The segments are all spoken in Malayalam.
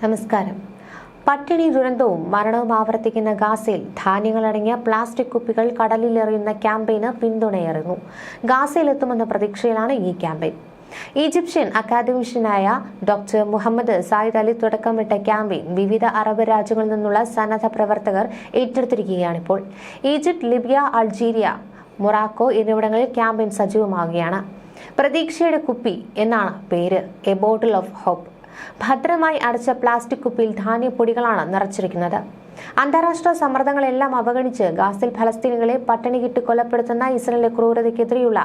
നമസ്കാരം. പട്ടിണി ദുരന്തവും മരണവും ആവർത്തിക്കുന്ന ഗാസയിൽ ധാന്യങ്ങളടങ്ങിയ പ്ലാസ്റ്റിക് കുപ്പികൾ കടലിൽ കടലിലെറിയുന്ന ക്യാമ്പയിന് പിന്തുണയേറുന്നു. ഗാസയിലെത്തുമെന്ന പ്രതീക്ഷയിലാണ് ഈ ക്യാമ്പയിൻ. ഈജിപ്ഷ്യൻ അക്കാദമിഷ്യനായ ഡോക്ടർ മുഹമ്മദ് സായിദ് അലി തുടക്കമിട്ട ക്യാമ്പയിൻ വിവിധ അറബ് രാജ്യങ്ങളിൽ നിന്നുള്ള സന്നദ്ധ പ്രവർത്തകർ ഏറ്റെടുത്തിരിക്കുകയാണിപ്പോൾ. ഈജിപ്ത് ലിബിയ അൾജീരിയ മൊറാക്കോ എന്നിവിടങ്ങളിൽ ക്യാമ്പയിൻ സജീവമാവുകയാണ്. പ്രതീക്ഷയുടെ കുപ്പി എന്നാണ് പേര്. A bottle of hope. ഭദ്രമായി അടച്ച പ്ലാസ്റ്റിക് കുപ്പിയിൽ ധാന്യപ്പൊടികളാണ് നിറച്ചിരിക്കുന്നത്. അന്താരാഷ്ട്ര സമ്മർദ്ദങ്ങളെല്ലാം അവഗണിച്ച് ഗാസിൽ ഫലസ്തീനികളെ പട്ടിണികിട്ട് കൊലപ്പെടുത്തുന്ന ഇസ്രയേലിലെ ക്രൂരതയ്ക്കെതിരെയുള്ള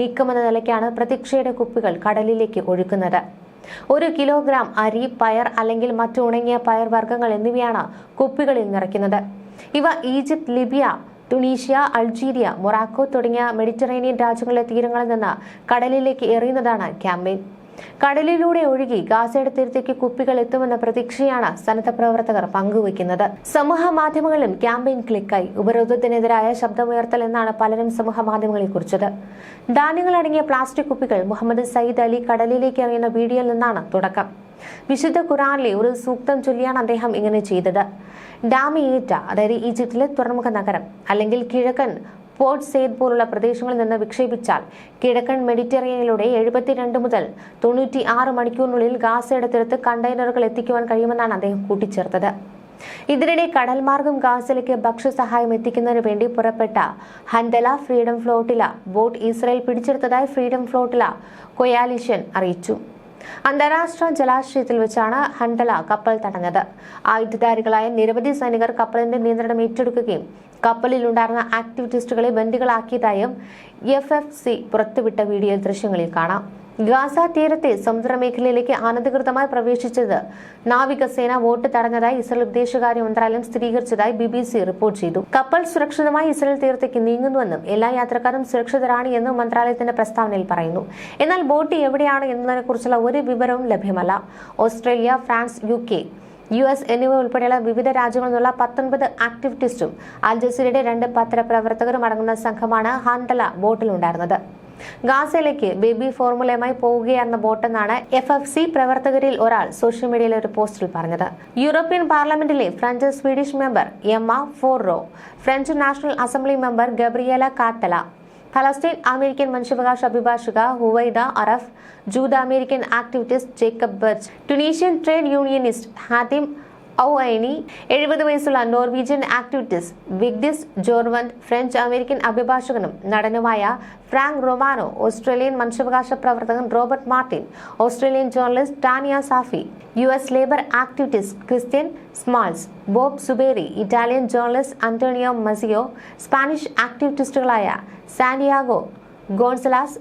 നീക്കമെന്ന നിലയ്ക്കാണ് പ്രതീക്ഷയുടെ കുപ്പികൾ കടലിലേക്ക് ഒഴുക്കുന്നത്. ഒരു കിലോഗ്രാം അരി പയർ അല്ലെങ്കിൽ മറ്റു ഉണങ്ങിയ പയർ വർഗങ്ങൾ എന്നിവയാണ് കുപ്പികളിൽ നിറയ്ക്കുന്നത്. ഇവ Egypt Libya Tunisia Algeria Morocco തുടങ്ങിയ മെഡിറ്ററേനിയൻ രാജ്യങ്ങളിലെ തീരങ്ങളിൽ നിന്ന് കടലിലേക്ക് എറിയുന്നതാണ് ക്യാമ്പയിൻ. കടലിലൂടെ ഒഴുകി ഗാസയുടെ തീരത്തേക്ക് കുപ്പികൾ എത്തുമെന്ന പ്രതീക്ഷയാണ് സന്നദ്ധ പ്രവർത്തകർ പങ്കുവയ്ക്കുന്നത്. സമൂഹ മാധ്യമങ്ങളിലും ക്യാമ്പയിൻ ക്ലിക്കായി. ഉപരോധത്തിനെതിരായ ശബ്ദമുയർത്തൽ എന്നാണ് പലരും സമൂഹ മാധ്യമങ്ങളിൽ കുറിച്ചത്. ധാന്യങ്ങളടങ്ങിയ പ്ലാസ്റ്റിക് കുപ്പികൾ മുഹമ്മദ് സയ്യിദ് അലി കടലിലേക്ക് എറിയുന്ന വീഡിയോയിൽ നിന്നാണ് തുടക്കം. വിശുദ്ധ ഖുറാനിലെ ഒരു സൂക്തം ചൊല്ലിയാണ് അദ്ദേഹം ഇങ്ങനെ ചെയ്തത്. ഡാമിയേറ്റ അതായത് ഈജിപ്തിലെ തുറമുഖ നഗരം അല്ലെങ്കിൽ കിഴക്കൻ പോർട്ട് സെയ്ദ് പോലുള്ള പ്രദേശങ്ങളിൽ നിന്ന് വിക്ഷേപിച്ചാൽ കിഴക്കൻ മെഡിറ്ററേനിയനിലൂടെ എഴുപത്തിരണ്ട് മുതൽ തൊണ്ണൂറ്റി ആറ് മണിക്കൂറിനുള്ളിൽ ഗാസയുടെ തീരത്ത് കണ്ടെയ്നറുകൾ എത്തിക്കുവാൻ കഴിയുമെന്നാണ് അദ്ദേഹം കൂട്ടിച്ചേർത്തത്. ഇതിനിടെ കടൽമാർഗം ഗാസയിലേക്ക് ഭക്ഷ്യസഹായം എത്തിക്കുന്നതിന് വേണ്ടി പുറപ്പെട്ട Handala freedom flotilla boat Israel പിടിച്ചെടുത്തതായി freedom flotilla coalition അറിയിച്ചു. അന്താരാഷ്ട്ര ജലാശയത്തിൽ വെച്ചാണ് ഹണ്ടല കപ്പൽ തടഞ്ഞത്. ആയുധധാരികളായ നിരവധി സൈനികർ കപ്പലിന്റെ നിയന്ത്രണം ഏറ്റെടുക്കുകയും കപ്പലിലുണ്ടായിരുന്ന ആക്ടിവിറ്റിസ്റ്റുകളെ ബന്ദികളാക്കിയതായും എഫ് എഫ് സി പുറത്തുവിട്ട വീഡിയോ ദൃശ്യങ്ങളിൽ കാണാം. ഗാസ തീരത്തെ സമുദ്രമേഖലയിലേക്ക് അനധികൃതമായി പ്രവേശിച്ചത്. നാവികസേന വോട്ട് തടഞ്ഞതായി ഇസ്രയേൽ വിദേശകാര്യ മന്ത്രാലയം സ്ഥിരീകരിച്ചതായി ബി ബി സി റിപ്പോർട്ട് ചെയ്തു. കപ്പൽ സുരക്ഷിതമായി ഇസ്രയേൽ തീരത്തേക്ക് നീങ്ങുന്നുവെന്നും എല്ലാ യാത്രക്കാരും സുരക്ഷിതരാണ് എന്നും മന്ത്രാലയത്തിന്റെ പ്രസ്താവനയിൽ പറയുന്നു. എന്നാൽ ബോട്ട് എവിടെയാണ് എന്നതിനെക്കുറിച്ചുള്ള ഒരു വിവരവും ലഭ്യമല്ല. Australia France U K U S എന്നിവ ഉൾപ്പെടെയുള്ള വിവിധ രാജ്യങ്ങളിൽ നിന്നുള്ള പത്തൊൻപത് ആക്ടിവിറ്റിസ്റ്റും അൽ രണ്ട് പത്രപ്രവർത്തകരും അടങ്ങുന്ന സംഘമാണ് ഹാൻഡല ബോട്ടിലുണ്ടായിരുന്നത്. ഗാസയിലേക്ക് ബേബി ഫോർമുലയുമായി പോവുകയായിരുന്ന ബോട്ടെന്നാണ് എഫ് എഫ് സി പ്രവർത്തകരിൽ ഒരാൾ സോഷ്യൽ മീഡിയയിലെ ഒരു പോസ്റ്റിൽ പറഞ്ഞത്. യൂറോപ്യൻ പാർലമെന്റിലെ French Swedish member Emma Fourreau French National Assembly member Gabrielle Cathala ഫലസ്തീൻ അമേരിക്കൻ മനുഷ്യാവകാശ അഭിഭാഷക ഹുവൈദ അറഫ് ജൂത American activist Jacob Burch Tunisian trade unionist Hatem Aouini എഴുപത് വയസ്സുള്ള Norwegian activist Vigdis Bjorvand French American അഭിഭാഷകനും നടനുമായ ഫ്രാങ്ക് റൊമാനോ ഓസ്ട്രേലിയൻ മനുഷ്യാവകാശ പ്രവർത്തകൻ Robert Martin Australian journalist Tania Safi U S labour activist Christian Smalls Bob Suberi Italian journalist Antonio Mazzeo Spanish ആക്ടിവിറ്റിസ്റ്റുകളായ Santiago Gonzalez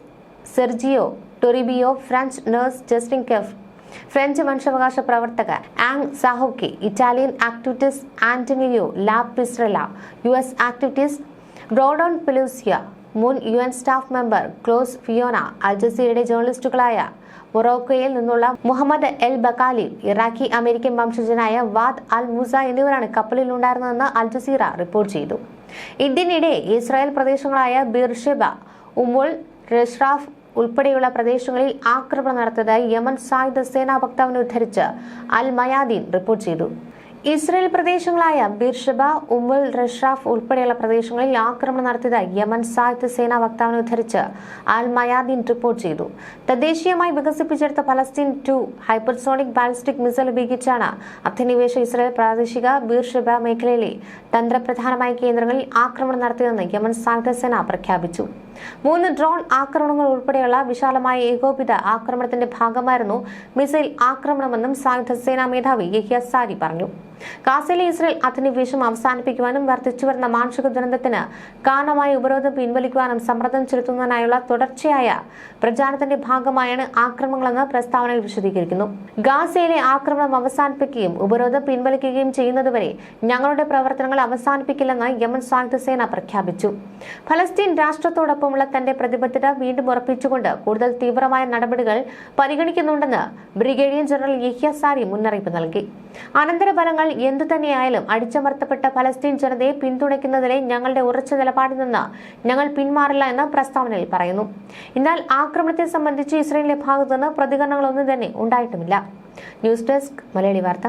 Sergio Toribio French nurse Justine Kempf French മനുഷ്യാവകാശ പ്രവർത്തകർ Aung Sahuquet Italian activist Antonio La Piccirella U S activist Dodon Pelusia മുൻ U N staff member Klaus Fiona Al ജസീറയുടെ ജേർണലിസ്റ്റുകളായ മൊറോക്കോയിൽ നിന്നുള്ള Muhammad El Bakkali Iraqi American വംശജനായ വാദ് അൽ മുസ എന്നിവരാണ് കപ്പലിൽ ഉണ്ടായിരുന്നതെന്ന് അൽജസീറ റിപ്പോർട്ട് ചെയ്തു. ഇതിനിടെ ഇസ്രായേൽ പ്രദേശങ്ങളായ ബിർഷെബ ഉമുൾ റഷ്റാഫ് ഉൾപ്പെടെയുള്ള പ്രദേശങ്ങളിൽ ആക്രമണം നടത്തിയതായി യമൻ സായുധ സേനാ വക്താവിനെ ഉദ്ധരിച്ച് അൽ മയാദീൻ റിപ്പോർട്ട് ചെയ്തു. ഇസ്രയേൽ പ്രദേശങ്ങളായ ബിർഷബ ഉമ്മുൽ റഷാഫ് ഉൾപ്പെടെയുള്ള പ്രദേശങ്ങളിൽ ആക്രമണം നടത്തിയതായി യമൻ സായുധ സേനാ വക്താവിനെ ഉദ്ധരിച്ച് അൽ മയാദീൻ റിപ്പോർട്ട് ചെയ്തു. തദ്ദേശീയമായി വികസിപ്പിച്ചെടുത്ത Palestine two hypersonic ballistic missile ഉപയോഗിച്ചാണ് അധിനിവേശ ഇസ്രയേൽ പ്രാദേശിക ബിർഷബ മേഖലയിലെ തന്ത്രപ്രധാനമായ കേന്ദ്രങ്ങളിൽ ആക്രമണം നടത്തിയതെന്ന് യമൻ സായുധ സേന പ്രഖ്യാപിച്ചു. മൂന്ന് ഡ്രോൺ ആക്രമണങ്ങൾ ഉൾപ്പെടെയുള്ള വിശാലമായ ഏകോപിത ആക്രമണത്തിന്റെ ഭാഗമായിരുന്നു മിസൈൽ ആക്രമണമെന്നും സായുധ സേനാ മേധാവി യഹ്യ സാരി പറഞ്ഞു. ഗാസയിലെ ഇസ്രയേൽ അധിനിവേശം അവസാനിപ്പിക്കുവാനും വർദ്ധിച്ചുവരുന്ന മാനുഷിക ദുരന്തത്തിന് കാരണമായ ഉപരോധം പിൻവലിക്കുവാനും സമ്മർദ്ദം ചെലുത്തുന്നതിനായുള്ള തുടർച്ചയായ പ്രചാരണത്തിന്റെ ഭാഗമായാണ് ആക്രമണങ്ങളെന്ന് പ്രസ്താവനയിൽ വിശദീകരിക്കുന്നു. ഗാസയിലെ ആക്രമണം അവസാനിപ്പിക്കുകയും ഉപരോധം പിൻവലിക്കുകയും ചെയ്യുന്നതുവരെ ഞങ്ങളുടെ പ്രവർത്തനങ്ങൾ അവസാനിപ്പിക്കില്ലെന്ന് യമൻ സായുധ സേന പ്രഖ്യാപിച്ചു. ഫലസ്തീൻ രാഷ്ട്രത്തോടൊപ്പമുള്ള തന്റെ പ്രതിബദ്ധത വീണ്ടും ഉറപ്പിച്ചുകൊണ്ട് കൂടുതൽ തീവ്രമായ നടപടികൾ പരിഗണിക്കുന്നുണ്ടെന്ന് ബ്രിഗേഡിയൻ ജനറൽ യഹ്യ സാരി മുന്നറിയിപ്പ് നൽകി. അനന്തരഫലങ്ങൾ എന്തു തന്നെയായാലും അടിച്ചമർത്തപ്പെട്ട ഫലസ്തീൻ ജനതയെ പിന്തുണയ്ക്കുന്നതിലെ ഞങ്ങളുടെ ഉറച്ച നിലപാടിൽ നിന്ന് ഞങ്ങൾ പിന്മാറില്ല എന്ന് പ്രസ്താവനയിൽ പറയുന്നു. എന്നാൽ ആക്രമണത്തെ സംബന്ധിച്ച് ഇസ്രയേലിന്റെ ഭാഗത്തുനിന്ന് പ്രതികരണങ്ങളൊന്നും തന്നെ ഉണ്ടായിട്ടുമില്ല. ന്യൂസ് ഡെസ്ക് മലയാളി വാർത്ത.